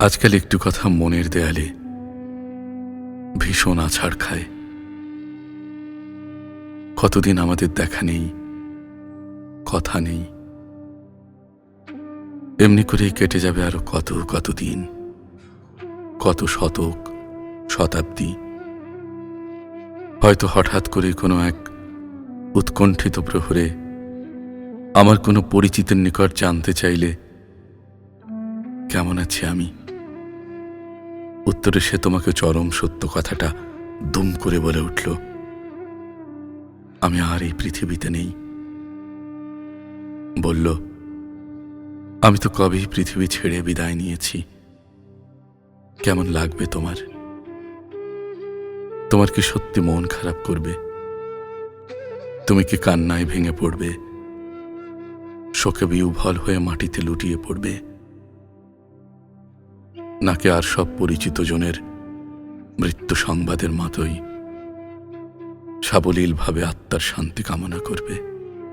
আজকাল একটু কথা মনের দেয়ালে ভীষণ আছাড় খায়। কতদিন আমাদের দেখা নেই, কথা নেই। এমনি করেই কেটে যাবে আরও কত কত দিন কত শতক, শতাব্দী। হয়তো হঠাৎ করে কোনো এক উৎকণ্ঠিত প্রহরে আমার কোনো পরিচিতের নিকট জানতে চাইলে কেমন আছি আমি? উত্তরে সে তোমাকে চরম সত্য কথাটা দুম করে বলে উঠল, আমি আর এই পৃথিবীতে নেই। বলল, আমি তো কবেই পৃথিবী ছেড়ে বিদায় নিয়েছি। কেমন লাগবে তোমার? তোমার কি সত্যি মন খারাপ করবে? তুমি কি কান্নায় ভেঙে পড়বে? শোকে বিউভল হয়ে মাটিতে লুটিয়ে পড়বে? নাকি আর সব পরিচিত জনের মৃত্যু সংবাদের মতোই সাবলীলভাবে আত্মার শান্তি কামনা করবে?